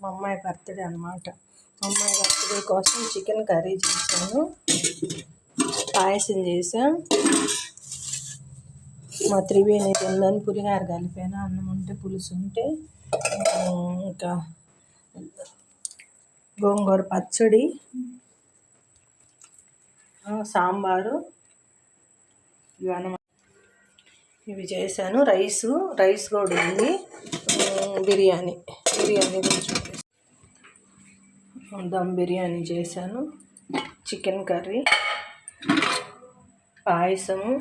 మా అమ్మాయి బర్త్డే అనమాట మా అమ్మాయి బర్త్డే కోసం చికెన్ కర్రీ చేశాను. పాయసం చేసాం మా త్రివేణి తిన్నాను. పులిహార కలిపాను. అన్నం ఉంటే పులుసు ఉంటే ఇంకా గోంగూర పచ్చడి సాంబారు ఇవన్నీ ఇవి చేశాను. రైసు రైస్ కూడా ఉంది. బిర్యానీ బిర్యానీ కొంచెం దమ్ బిర్యానీ చేశాను. చికెన్ కర్రీ పాయసము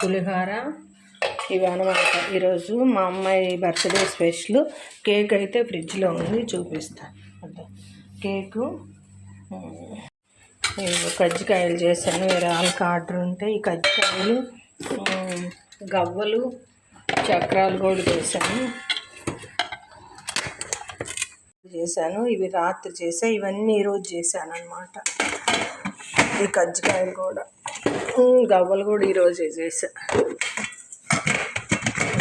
పులిహోర. ఇవి అనమాట ఈరోజు మా అమ్మాయి బర్త్డే స్పెషల్. కేక్ అయితే ఫ్రిడ్జ్లో ఉంది. చూపిస్తాను కేకు. కజ్జికాయలు చేశాను. వేరే వాళ్ళకి ఆర్డర్ ఉంటే ఈ కజ్జికాయలు గవ్వలు చక్రాలు కూడా చేశాను. చేశాను. ఇవి రాత్రి చేసా. ఇవన్నీ ఈరోజు చేశాను అనమాట ఈ కజ్జికాయలు కూడా. గవ్వలు కూడా ఈరోజే చేసా.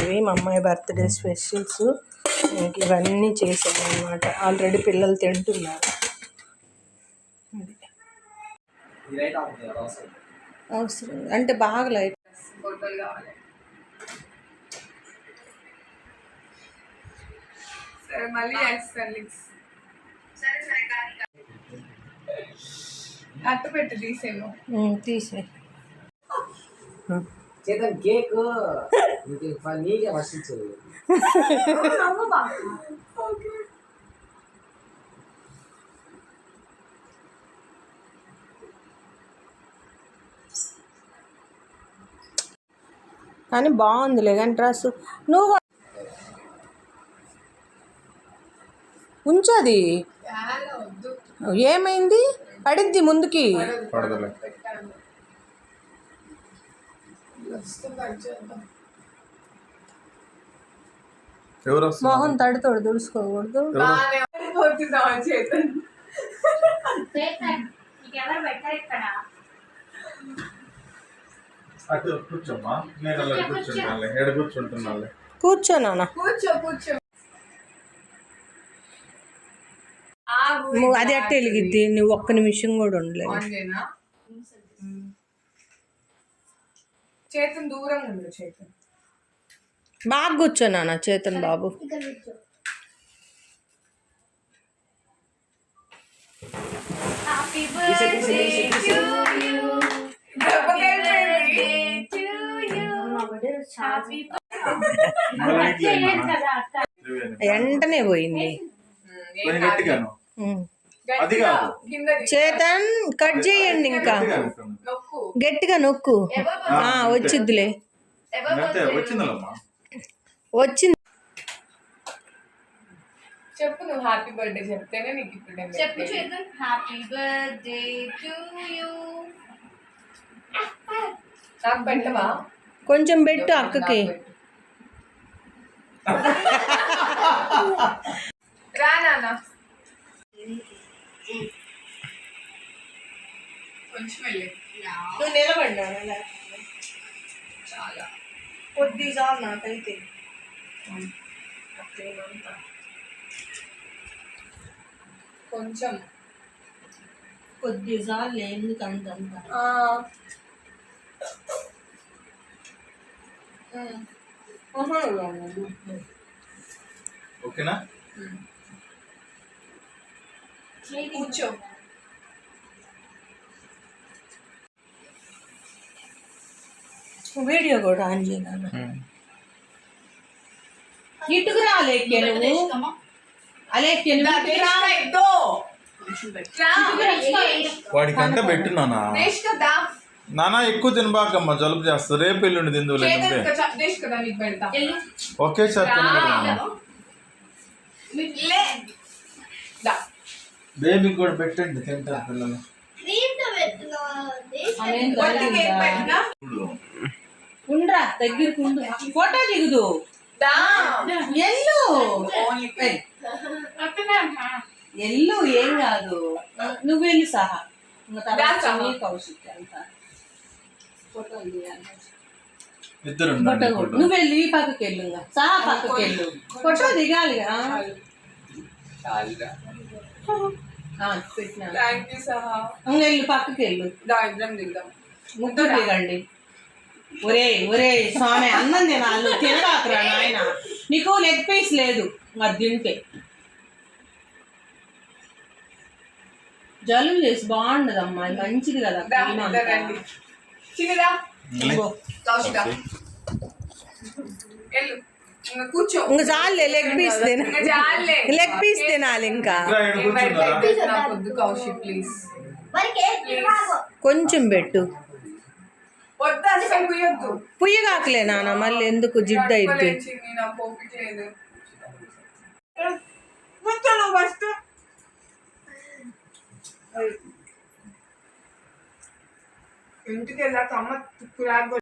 ఇవి మా అమ్మాయి బర్త్డే స్పెషల్స్. ఇంక ఇవన్నీ చేశాను అనమాట ఆల్రెడీ పిల్లలు తింటున్నారు. అవసరం. అంటే బాగా లైట్ ఫోటోలు కావాలి. సరే మళ్ళీ చేస్తాను లిక్స్. అట్టు పెట్టు తీసేమో ఉమ్, తీసే చేతన్ కేక్ నీకు ఫ- నీకే కానీ బాగుందిలే కానీ డ్రెస్. నువ్వు ఉంచది ఏమైంది? పడిద్ది ముందుకి. మొహం తడితోడు దుడుచుకోకూడదు చేతన్ అటు కూర్చోమ్మా. నేను అలా కూర్చుంటాను ఎడ కూర్చుంటున్నాను కూర్చో నాన్న. కూర్చో కూర్చో. ఆగు నువ్వు అది అట్ట వెలిగిద్ది. నువ్వు ఒక్క నిమిషం కూడా ఉండలేదు. చేతన్ బాగా కూర్చో నాన్న చేతన్ బాబు. వెంటనే పోయింది. చేతన్ కట్ చేయండి ఇంకా. గట్టిగా. నొక్కు. గట్టిగా నొక్కు. ఆ, వచ్చిద్దిలే. వచ్చింది. చెప్పు నువ్వు హ్యాపీ బర్త్డే చెప్తేనే నీకు ఇప్పుడు చెప్పు. చేద్దాం. హ్యాపీ బర్త్డే టు యూ నాకు పెట్టవా? కొంచెం పెట్టు అక్కకి నాకు పెట్టు. రా నాన్న కొంచెం వెళ్ళి నువ్వు నిలబడ్డా చాలా కొద్ది చాలు నాకైతే కొంచెం కొద్ది చాలు ఎందుకు ఓకేనా? కూర్చో. వీడియో కూడా ఆన్ చేయనా ఇటుకు రాలేకే నువ్వు అంతా పెట్టున్నానా నానా ఎక్కువ తినబాకమ్మా జలుబు చేస్తుంది రేపు ఎల్లుండి పెడతా. ఒకేసారి. బేబీకి కూడా పెట్టండి తింటారు పిల్లలు? ఉండ్రా దగ్గరికి ఉండు. ఫోటో దిగుదు. ఎల్లు. ఎల్లు ఏం కాదు. నువ్వు వెళ్ళి సహా. ఇంకా కౌశిక్ అంతా ఇద్దరు నువ్వు వెళ్ళి ఈ పక్కకి వెళ్ళు. సా పక్కకి వెళ్ళు. ఫోటో దిగాలిగా. థ్యాంక్ యూ సహా వెళ్ళు పక్కకి వెళ్ళు. దా ఇద్దరం దిగుదాం ముగ్గురు దిగండి. ఒరే ఒరే స్వామి అన్నం తినాలి. తినరాకురా నాయన. నీకు లెగ్ పీస్ లేదు. అది తింటే. జలుబు చేసి బాగుండదు అమ్మా ఇది మంచిది కదా ఇంకా చాలే లెగ్ పీస్. లెగ్ పీస్ తినాలి. ఇంకా. కొంచెం పెట్టు. పుయ్యగాకలే నాన్న మళ్ళీ ఎందుకు జిడ్డు అయితే పట్టుకోలేచింది, నాకు ఓపిక లేదు కూర్చో నువ్వు ఫస్ట్ ఇంటికి వెళ్ళాక అమ్మ తుక్కు రాదు